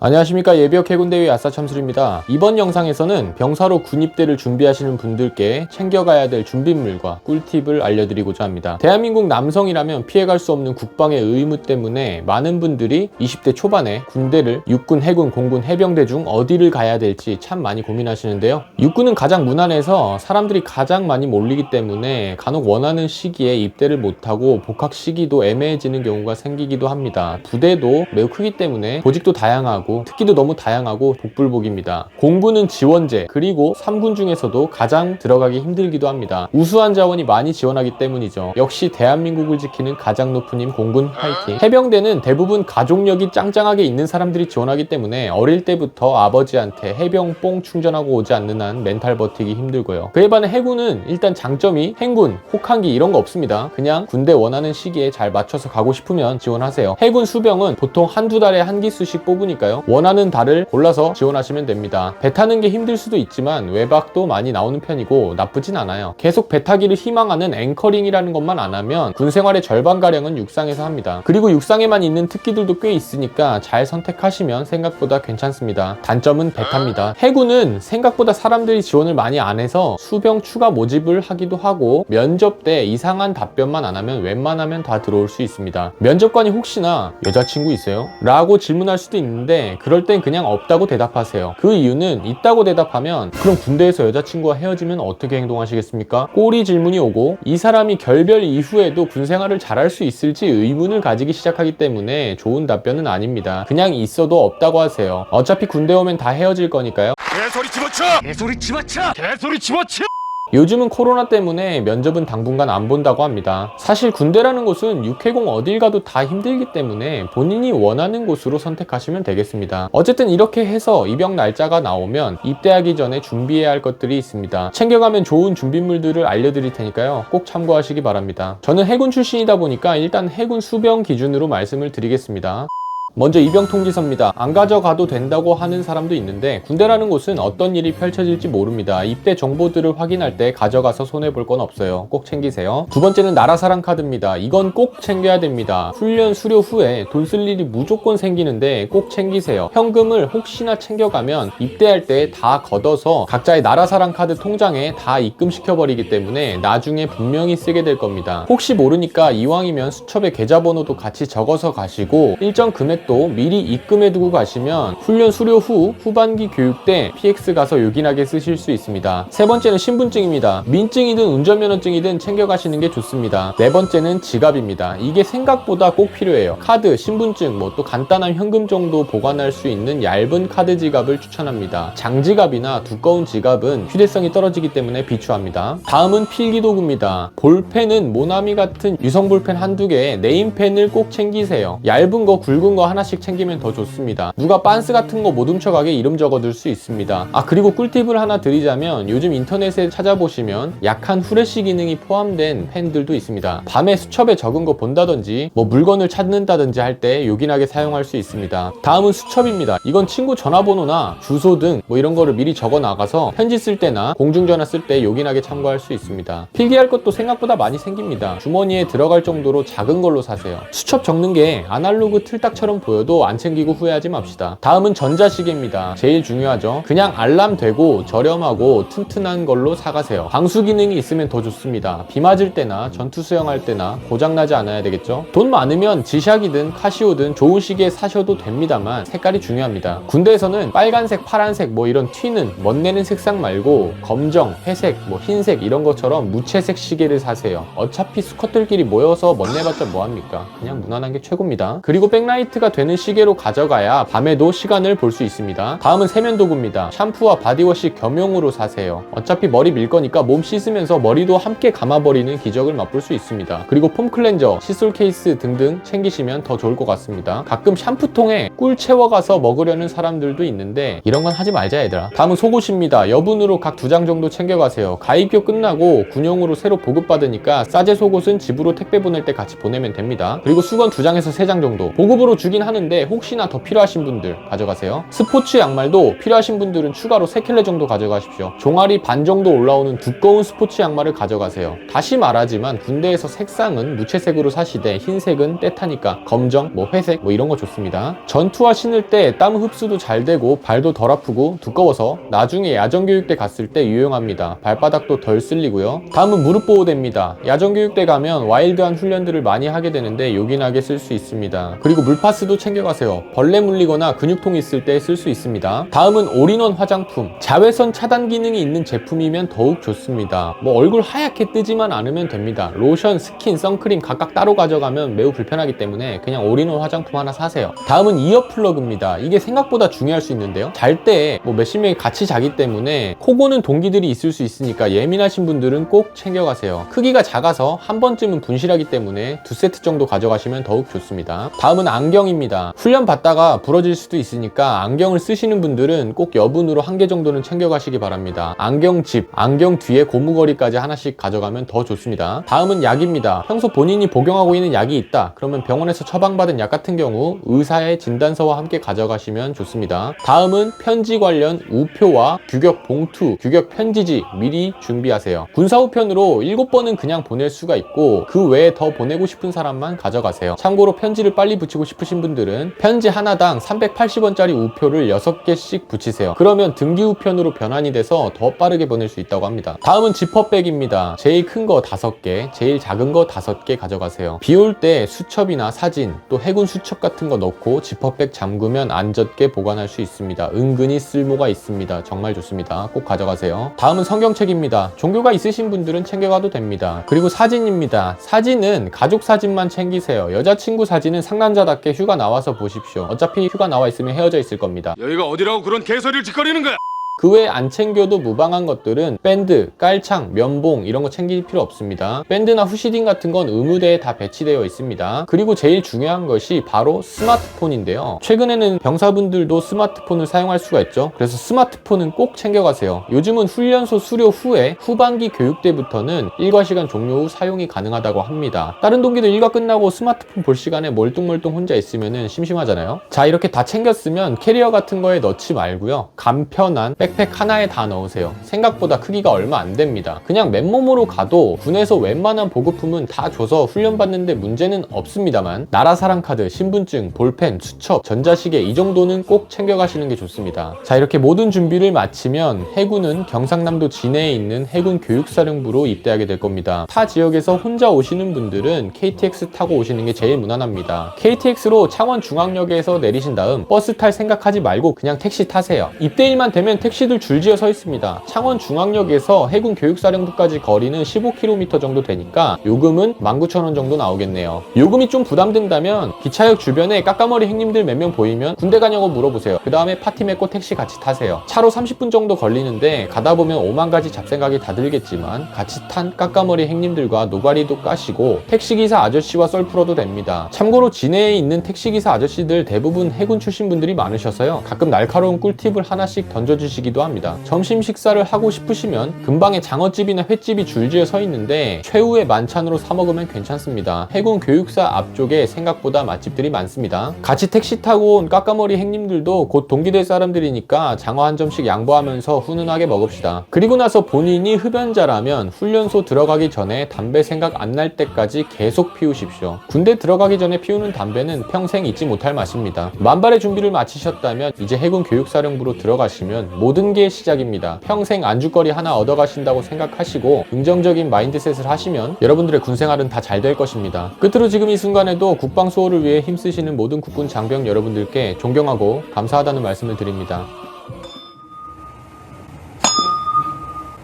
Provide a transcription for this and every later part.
안녕하십니까 예비역 해군대위 아싸참술입니다. 이번 영상에서는 병사로 군입대를 준비하시는 분들께 챙겨가야 될 준비물과 꿀팁을 알려드리고자 합니다. 대한민국 남성이라면 피해갈 수 없는 국방의 의무 때문에 많은 분들이 20대 초반에 군대를 육군, 해군, 공군, 해병대 중 어디를 가야 될지 참 많이 고민하시는데요. 육군은 가장 무난해서 사람들이 가장 많이 몰리기 때문에 간혹 원하는 시기에 입대를 못하고 복학 시기도 애매해지는 경우가 생기기도 합니다. 부대도 매우 크기 때문에 보직도 다양하고 특기도 너무 다양하고 복불복입니다. 공군은 지원제 그리고 3군 중에서도 가장 들어가기 힘들기도 합니다. 우수한 자원이 많이 지원하기 때문이죠. 역시 대한민국을 지키는 가장 높은 힘 공군 파이팅. 해병대는 대부분 가족력이 짱짱하게 있는 사람들이 지원하기 때문에 어릴 때부터 아버지한테 해병 뽕 충전하고 오지 않는 한 멘탈 버티기 힘들고요. 그에 반해 해군은 일단 장점이 행군, 혹한기 이런 거 없습니다. 그냥 군대 원하는 시기에 잘 맞춰서 가고 싶으면 지원하세요. 해군 수병은 보통 한두 달에 한 기수씩 뽑으니까요. 원하는 달을 골라서 지원하시면 됩니다. 배 타는 게 힘들 수도 있지만 외박도 많이 나오는 편이고 나쁘진 않아요. 계속 배 타기를 희망하는 앵커링이라는 것만 안 하면 군 생활의 절반가량은 육상에서 합니다. 그리고 육상에만 있는 특기들도 꽤 있으니까 잘 선택하시면 생각보다 괜찮습니다. 단점은 배 탑니다. 해군은 생각보다 사람들이 지원을 많이 안 해서 수병 추가 모집을 하기도 하고 면접 때 이상한 답변만 안 하면 웬만하면 다 들어올 수 있습니다. 면접관이 혹시나 여자친구 있어요? 라고 질문할 수도 있는데 그럴 땐 그냥 없다고 대답하세요. 그 이유는 있다고 대답하면 그럼 군대에서 여자친구와 헤어지면 어떻게 행동하시겠습니까? 꼬리 질문이 오고 이 사람이 결별 이후에도 군 생활을 잘할 수 있을지 의문을 가지기 시작하기 때문에 좋은 답변은 아닙니다. 그냥 있어도 없다고 하세요. 어차피 군대 오면 다 헤어질 거니까요. 개소리 집어쳐! 개소리 집어쳐! 개소리 집어쳐! 요즘은 코로나 때문에 면접은 당분간 안 본다고 합니다. 사실 군대라는 곳은 육해공 어딜 가도 다 힘들기 때문에 본인이 원하는 곳으로 선택하시면 되겠습니다. 어쨌든 이렇게 해서 입영 날짜가 나오면 입대하기 전에 준비해야 할 것들이 있습니다. 챙겨가면 좋은 준비물들을 알려드릴 테니까요. 꼭 참고하시기 바랍니다. 저는 해군 출신이다 보니까 일단 해군 수병 기준으로 말씀을 드리겠습니다. 먼저 입영 통지서입니다. 안 가져가도 된다고 하는 사람도 있는데 군대라는 곳은 어떤 일이 펼쳐질지 모릅니다. 입대 정보들을 확인할 때 가져가서 손해 볼 건 없어요. 꼭 챙기세요. 두 번째는 나라사랑 카드입니다. 이건 꼭 챙겨야 됩니다. 훈련 수료 후에 돈 쓸 일이 무조건 생기는데 꼭 챙기세요. 현금을 혹시나 챙겨가면 입대할 때 다 걷어서 각자의 나라사랑 카드 통장에 다 입금시켜 버리기 때문에 나중에 분명히 쓰게 될 겁니다. 혹시 모르니까 이왕이면 수첩에 계좌번호도 같이 적어서 가시고 일정 금액 또 미리 입금해 두고 가시면 훈련 수료 후 후반기 교육 때 PX 가서 요긴하게 쓰실 수 있습니다. 세 번째는 신분증입니다. 민증이든 운전면허증이든 챙겨가시는 게 좋습니다. 네 번째는 지갑입니다. 이게 생각보다 꼭 필요해요. 카드, 신분증, 뭐 또 간단한 현금 정도 보관할 수 있는 얇은 카드 지갑을 추천합니다. 장지갑이나 두꺼운 지갑은 휴대성이 떨어지기 때문에 비추합니다. 다음은 필기 도구입니다. 볼펜은 모나미 같은 유성 볼펜 한두 개에 네임펜을 꼭 챙기세요. 얇은 거, 굵은 거 하나씩 챙기면 더 좋습니다. 누가 빤스 같은 거 못 훔쳐가게 이름 적어둘 수 있습니다. 아 그리고 꿀팁을 하나 드리자면 요즘 인터넷에 찾아보시면 약한 후레쉬 기능이 포함된 펜들도 있습니다. 밤에 수첩에 적은 거 본다든지 뭐 물건을 찾는다든지 할 때 요긴하게 사용할 수 있습니다. 다음은 수첩입니다. 이건 친구 전화번호나 주소 등 뭐 이런 거를 미리 적어 나가서 편지 쓸 때나 공중전화 쓸 때 요긴하게 참고할 수 있습니다. 필기할 것도 생각보다 많이 생깁니다. 주머니에 들어갈 정도로 작은 걸로 사세요. 수첩 적는 게 아날로그 틀딱처럼 보여도 안 챙기고 후회하지 맙시다. 다음은 전자시계입니다. 제일 중요하죠. 그냥 알람 되고 저렴하고 튼튼한 걸로 사가세요. 방수 기능이 있으면 더 좋습니다. 비 맞을 때나 전투 수영할 때나 고장나지 않아야 되겠죠. 돈 많으면 지샥이든 카시오든 좋은 시계 사셔도 됩니다만 색깔이 중요합니다. 군대에서는 빨간색, 파란색 뭐 이런 튀는 멋내는 색상 말고 검정, 회색, 뭐 흰색 이런 것처럼 무채색 시계를 사세요. 어차피 수컷들끼리 모여서 멋내봤자 뭐합니까? 그냥 무난한 게 최고입니다. 그리고 백라이트 가 되는 시계로 가져가야 밤에도 시간을 볼 수 있습니다. 다음은 세면도구입니다. 샴푸와 바디워시 겸용으로 사세요. 어차피 머리 밀 거니까 몸 씻으면서 머리도 함께 감아버리는 기적을 맛볼 수 있습니다. 그리고 폼 클렌저, 칫솔 케이스 등등 챙기시면 더 좋을 것 같습니다. 가끔 샴푸통에 꿀 채워가서 먹으려는 사람들도 있는데 이런 건 하지 말자 얘들아. 다음은 속옷입니다. 여분으로 각 두 장 정도 챙겨가세요. 가입교 끝나고 군용으로 새로 보급받으니까 싸제 속옷은 집으로 택배 보낼 때 같이 보내면 됩니다. 그리고 수건 두 장에서 세 장 정도. 보급으로 주긴 주긴 하는데 혹시나 더 필요하신 분들 가져가세요. 스포츠 양말도 필요하신 분들은 추가로 3켤레 정도 가져가십시오. 종아리 반 정도 올라오는 두꺼운 스포츠 양말을 가져가세요. 다시 말하지만 군대에서 색상은 무채색으로 사시되 흰색은 때타니까 검정, 뭐 회색 뭐 이런 거 좋습니다. 전투화 신을 때 땀 흡수도 잘 되고 발도 덜 아프고 두꺼워서 나중에 야전교육대 갔을 때 유용합니다. 발바닥도 덜 쓸리고요. 다음은 무릎 보호대입니다. 야전교육대 가면 와일드한 훈련들을 많이 하게 되는데 요긴하게 쓸 수 있습니다. 그리고 물파스 도 챙겨가세요. 벌레 물리거나 근육통 있을 때 쓸 수 있습니다. 다음은 올인원 화장품. 자외선 차단 기능이 있는 제품이면 더욱 좋습니다. 뭐 얼굴 하얗게 뜨지만 않으면 됩니다. 로션, 스킨, 선크림 각각 따로 가져가면 매우 불편하기 때문에 그냥 올인원 화장품 하나 사세요. 다음은 이어플러그입니다. 이게 생각보다 중요할 수 있는데요. 잘 때 뭐 몇십 명이 같이 자기 때문에 코 고는 동기들이 있을 수 있으니까 예민하신 분들은 꼭 챙겨가세요. 크기가 작아서 한 번쯤은 분실하기 때문에 두 세트 정도 가져가시면 더욱 좋습니다. 다음은 안경입니다. 훈련 받다가 부러질 수도 있으니까 안경을 쓰시는 분들은 꼭 여분으로 한 개 정도는 챙겨가시기 바랍니다. 안경집, 안경 뒤에 고무거리까지 하나씩 가져가면 더 좋습니다. 다음은 약입니다. 평소 본인이 복용하고 있는 약이 있다. 그러면 병원에서 처방받은 약 같은 경우 의사의 진단서와 함께 가져가시면 좋습니다. 다음은 편지 관련 우표와 규격 봉투, 규격 편지지 미리 준비하세요. 군사 우편으로 7번은 그냥 보낼 수가 있고 그 외에 더 보내고 싶은 사람만 가져가세요. 참고로 편지를 빨리 붙이고 싶으신 분 들은 편지 하나당 380원짜리 우표를 6개씩 붙이세요. 그러면 등기 우편으로 변환이 돼서 더 빠르게 보낼 수 있다고 합니다. 다음은 지퍼백입니다. 제일 큰 거 5개, 제일 작은 거 5개 가져가세요. 비 올 때 수첩이나 사진, 또 해군 수첩 같은 거 넣고 지퍼백 잠그면 안 젖게 보관할 수 있습니다. 은근히 쓸모가 있습니다. 정말 좋습니다. 꼭 가져가세요. 다음은 성경책입니다. 종교가 있으신 분들은 챙겨가도 됩니다. 그리고 사진입니다. 사진은 가족 사진만 챙기세요. 여자친구 사진은 상남자답게 휴가 나와서 보십시오. 어차피 휴가 나와 있으면 헤어져 있을 겁니다. 여기가 어디라고 그런 개소리를 짓거리는 거야? 그 외에 안 챙겨도 무방한 것들은 밴드, 깔창, 면봉 이런 거 챙길 필요 없습니다. 밴드나 후시딘 같은 건 의무대에 다 배치되어 있습니다. 그리고 제일 중요한 것이 바로 스마트폰인데요. 최근에는 병사분들도 스마트폰을 사용할 수가 있죠. 그래서 스마트폰은 꼭 챙겨가세요. 요즘은 훈련소 수료 후에 후반기 교육대부터는 일과 시간 종료 후 사용이 가능하다고 합니다. 다른 동기들 일과 끝나고 스마트폰 볼 시간에 멀뚱멀뚱 혼자 있으면 심심하잖아요. 자 이렇게 다 챙겼으면 캐리어 같은 거에 넣지 말고요. 간편한 백팩 하나에 다 넣으세요. 생각보다 크기가 얼마 안 됩니다. 그냥 맨몸으로 가도 군에서 웬만한 보급품은 다 줘서 훈련 받는데 문제는 없습니다만 나라 사랑 카드, 신분증, 볼펜, 수첩, 전자시계 이 정도는 꼭 챙겨가시는 게 좋습니다. 자 이렇게 모든 준비를 마치면 해군은 경상남도 진해에 있는 해군 교육사령부로 입대하게 될 겁니다. 타 지역에서 혼자 오시는 분들은 KTX 타고 오시는 게 제일 무난합니다. KTX로 창원 중앙역에서 내리신 다음 버스 탈 생각하지 말고 그냥 택시 타세요. 입대일만 되면 택시 들 줄지어 서 있습니다. 창원 중앙역에서 해군 교육사령부까지 거리는 15km 정도 되니까 요금은 19,000원 정도 나오겠네요. 요금이 좀 부담된다면 기차역 주변에 까까머리 행님들 몇 명 보이면 군대 가냐고 물어보세요. 그 다음에 파티 맺고 택시 같이 타세요. 차로 30분 정도 걸리는데 가다 보면 5만 가지 잡생각이 다 들겠지만 같이 탄 까까머리 행님들과 노가리도 까시고 택시기사 아저씨와 썰 풀어도 됩니다. 참고로 진해에 있는 택시기사 아저씨들 대부분 해군 출신 분들이 많으셔서요. 가끔 날카로운 꿀팁을 하나씩 던져주시 기도 합니다. 점심 식사를 하고 싶으시면 근방에 장어집이나 횟집이 줄지어 서 있는데 최후의 만찬으로 사 먹으면 괜찮습니다. 해군 교육사 앞쪽에 생각보다 맛집들이 많습니다. 같이 택시 타고 온 까까머리 행님들도 곧 동기될 사람들이니까 장어 한 점씩 양보하면서 훈훈하게 먹읍시다. 그리고 나서 본인이 흡연자라면 훈련소 들어가기 전에 담배 생각 안 날 때까지 계속 피우십시오. 군대 들어가기 전에 피우는 담배는 평생 잊지 못할 맛입니다. 만발의 준비를 마치셨다면 이제 해군 교육사령부로 들어가시면 모든 게 시작입니다. 평생 안주거리 하나 얻어가신다고 생각하시고 긍정적인 마인드셋을 하시면 여러분들의 군생활은 다 잘 될 것입니다. 끝으로 지금 이 순간에도 국방 수호를 위해 힘쓰시는 모든 국군 장병 여러분들께 존경하고 감사하다는 말씀을 드립니다.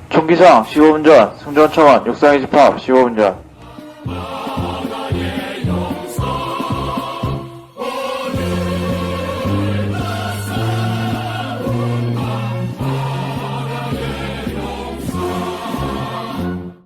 총기상 15분 전 승전 차원 육상의 집합 15분 전